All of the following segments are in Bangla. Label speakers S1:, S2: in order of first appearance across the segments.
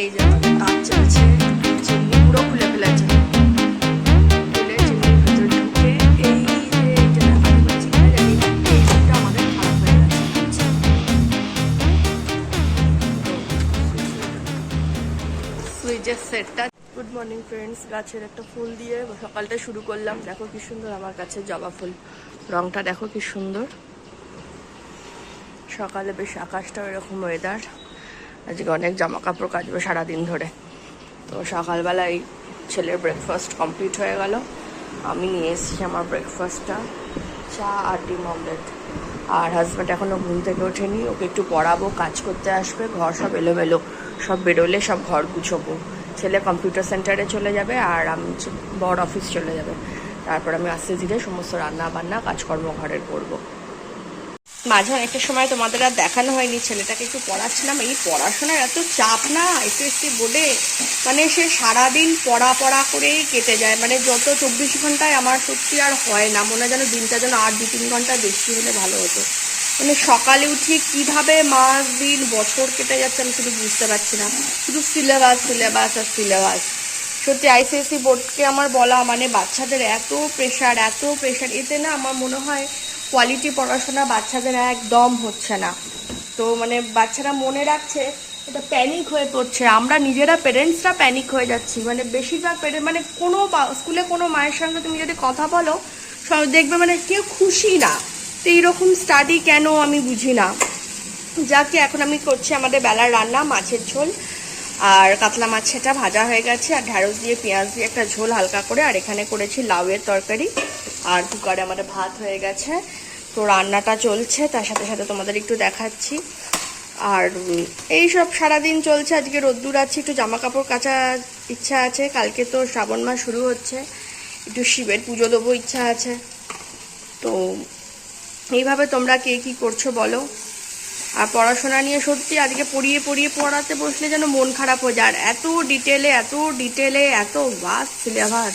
S1: এই যে কাজ চলছে খুলে ফেলেছে সেটটা গুড মর্নিং ফ্রেন্ডস গাছের একটা ফুল দিয়ে সকালটা শুরু করলাম। দেখো কি সুন্দর আমার কাছে জবা ফুল। রংটা দেখো কি সুন্দর। সকালে বেশ আকাশটা এরকম ওয়েদার আজকে অনেক জামা কাপড় কাচবো সারাদিন ধরে। তো সকালবেলায় ছেলের ব্রেকফাস্ট কমপ্লিট হয়ে গেল। আমি নিয়ে এসেছি আমার ব্রেকফাস্টটা চা আর ডিম অমলেট আর হাজব্যান্ড এখনও ঘুম থেকে ওঠেনি, ওকে একটু পড়াবো, কাজ করতে আসবে, ঘর সব এলোমেলো, সব বেরোলে সব ঘর গুছোবো। ছেলে কম্পিউটার সেন্টারে চলে যাবে আর আমি বড় অফিস চলে যাবে। তারপর আমি আস্তে ধীরে সমস্ত রান্না বান্না কাজকর্ম ঘরের করব। মাঝে অনেকটা সময় তোমাদের আর দেখানো হয়নি, ছেলেটাকে একটু পড়াচ্ছিলাম। এই পড়াশোনার এত চাপ না এসএসসি বোর্ডে মানে সে সারাদিন পড়া পড়া করেই কেটে যায়। মানে যত চব্বিশ ঘন্টায় আমার সত্যি আর হয় না, মনে হয় যেন দিনটা যেন আর দু তিন ঘণ্টা বেশি হলে ভালো হতো। মানে সকালে উঠে কীভাবে মাস, দিন, বছর কেটে যাচ্ছে আমি শুধু বুঝতে পারছি না। শুধু সিলেবাস সিলেবাস আর সিলেবাস সত্যি আইসিএসসি বোর্ডকে আমার বলা মানে বাচ্চাদের এত প্রেশার এত প্রেশার এতে না আমার মনে হয় কোয়ালিটি পড়াশোনা বাচ্চাদের একদম হচ্ছে না। তো মানে বাচ্চারা মনে রাখছে, এটা প্যানিক হয়ে পড়ছে। আমরা নিজেরা পেরেন্টসরা প্যানিক হয়ে যাচ্ছি। মানে বেশিরভাগ পেরেন্ট মানে কোনো স্কুলে কোনো মায়ের সঙ্গে তুমি যদি কথা বলো, সব- দেখবে মানে কেউ খুশি না। তো এইরকম স্টাডি কেন আমি বুঝি না। যাকে, এখন আমি করছি আমাদের বেলার রান্না, মাছের ঝোল। আর কাতলা মাছ সেটা ভাজা হয়ে গেছে, আর ঢ্যাঁড়স দিয়ে, পেঁয়াজ দিয়ে একটা ঝোল হালকা করে, আর এখানে করেছি লাউয়ের তরকারি, আর কুকারে আমাদের ভাত হয়ে গেছে। তো রান্নাটা চলছে, তার সাথে সাথে তোমাদের একটু দেখাচ্ছি। আর এই সব সারাদিন চলছে, আজকে রোদ্দুর আছে, একটু জামা কাপড় কাচা ইচ্ছা আছে, কালকে তো শ্রাবণ মাস শুরু হচ্ছে, একটু শিবের পুজো দেবো ইচ্ছা আছে। তো, এইভাবে তোমরা কে কি করছ বলো। আর পড়াশোনা নিয়ে সত্যি আজকে পড়িয়ে পড়িয়ে পড়াতে বসলে যেন মন খারাপ হয়ে যায়। আর এত ডিটেলে এত ডিটেলে এত বাস সিলেবাস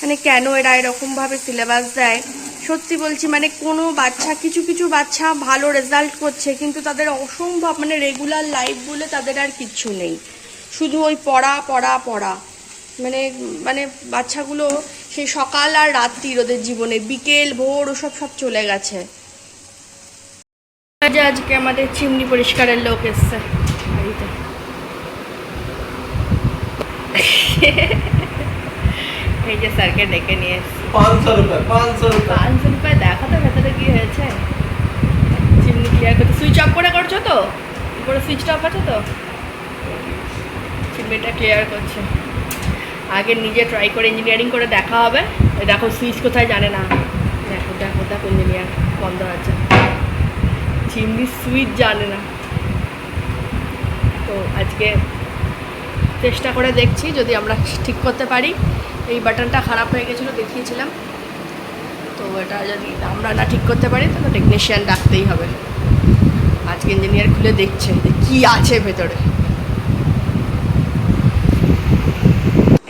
S1: মানে কেন এরা এরকমভাবে সিলেবাস দেয়? সত্যি বলছি মানে কোনো বাচ্চা, কিছু কিছু বাচ্চা ভালো রেজাল্ট করছে, কিন্তু তাদের অসম্ভব মানে রেগুলার লাইফ বলে তাদের আর কিচ্ছু নেই। শুধু ওই পড়া পড়া পড়া। মানে মানে বাচ্চাগুলো সেই সকাল আর রাত্রির ওদের জীবনে, বিকেল, ভোর ওসব সব চলে গেছে। যে আজকে আমাদের চিমনি পরিষ্কারের লোক এসছে বাড়িতে। এই যে স্যারকে ডেকে নিয়ে এসছি।
S2: পাঁচশো রুপায় পাঁচশো রুপায়
S1: পাঁচশো রুপায় দেখো তো ভেতরে কি হয়েছে। চিমনি ক্লিয়ার করতে সুইচ অফ করে করছ তো? উপরে সুইচটা অফ আছে তো? চিমনিটা ক্লিয়ার করছে। আগে নিজে ট্রাই করে ইঞ্জিনিয়ারিং করে দেখা হবে। দেখো সুইচ কোথায় জানে না। দেখো দেখো দেখো ইঞ্জিনিয়ার বন্ধ আছে। চিমনি সুইচ জানে না। তো আজকে চেষ্টা করে দেখছি যদি আমরা ঠিক করতে পারি। এই বাটনটা খারাপ হয়ে গেছিল, দেখিয়েছিলাম। তো এটা যদি আমরা না ঠিক করতে পারি, তাহলে টেকনিশিয়ান ডাকতেই হবে। আজকে ইঞ্জিনিয়ার খুলে দেখছে যে কি আছে ভেতরে।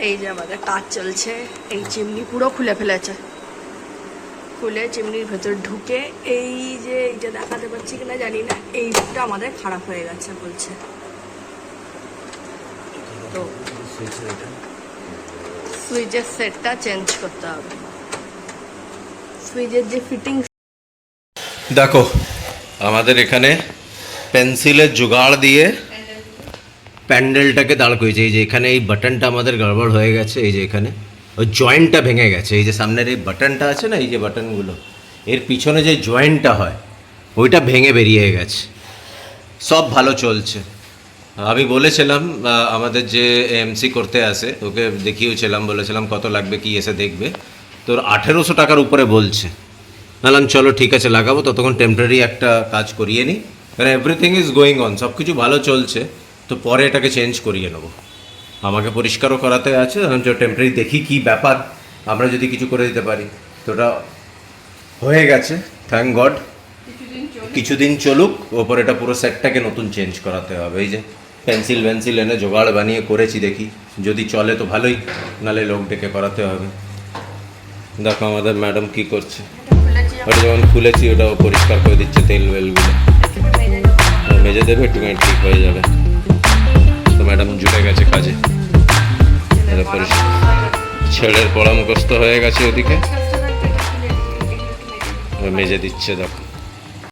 S1: এই যে আমাদের কাজ চলছে, এই চিমনি পুরো খুলে ফেলেছে। খুলে চিমনির ভেতর ঢুকে এই যে এইটা দেখাতে পাচ্ছি কিনা জানি না এই দিকটা আমাদের খারাপ হয়ে গেছে বলছে। তো সুইচের সেটটা চেঞ্জ করতে হবে। সুইচের যে ফিটিং
S2: দেখো, আমাদের এখানে পেন্সিলের জোগাড় দিয়ে প্যান্ডেলটাকে দাঁড় করেছে এই যে এখানে এই বাটনটা আমাদের গড়বড় হয়ে গেছে, এই যে এখানে। ওই জয়েন্টটা ভেঙে গেছে। এই যে সামনের এই বাটনটা আছে না এই যে বাটনগুলো এর পিছনে যে জয়েন্টটা হয় ওইটা ভেঙে বেরিয়ে গেছে। সব ভালো চলছে। আমি বলেছিলাম আমাদের যে এমসি করতে আসে ওকে দেখিয়েছিলাম বলেছিলাম কত লাগবে কি এসে দেখবে। তোর আঠেরোশো টাকার উপরে বলছে। বললাম চলো ঠিক আছে লাগাবো ততক্ষণ টেম্পোরারি একটা কাজ করিয়ে নিই কারণ এভরিথিং ইজ গোয়িং অন সব কিছু ভালো চলছে তো পরে এটাকে চেঞ্জ করিয়ে নেব। আমাকে পরিষ্কারও করাতে আছে টেম্পোরারি দেখি কি ব্যাপার আমরা যদি কিছু করে দিতে পারি। তো ওটা হয়ে গেছে থ্যাংক গড কিছুদিন চলুক। ওপর এটা পুরো সেটটাকে নতুন চেঞ্জ করাতে হবে। এই যে পেন্সিল পেন্সিল এনে জোগাড় বানিয়ে করেছি দেখি যদি চলে তো ভালোই নালে লোক ডেকে করাতে হবে। দেখো আমাদের ম্যাডাম কি করছে। ওটা যখন খুলেছি ওটাও পরিষ্কার করে দিচ্ছে তেল ওয়েলগুলো মেজে দেবে একটুখানি ঠিক হয়ে যাবে। তো ম্যাডাম জুড়ে
S1: পরিষ্কার ছেলের পড়া মুখস্থ হয়ে গেছে ওদিকে। মেজে দিচ্ছে দেখো।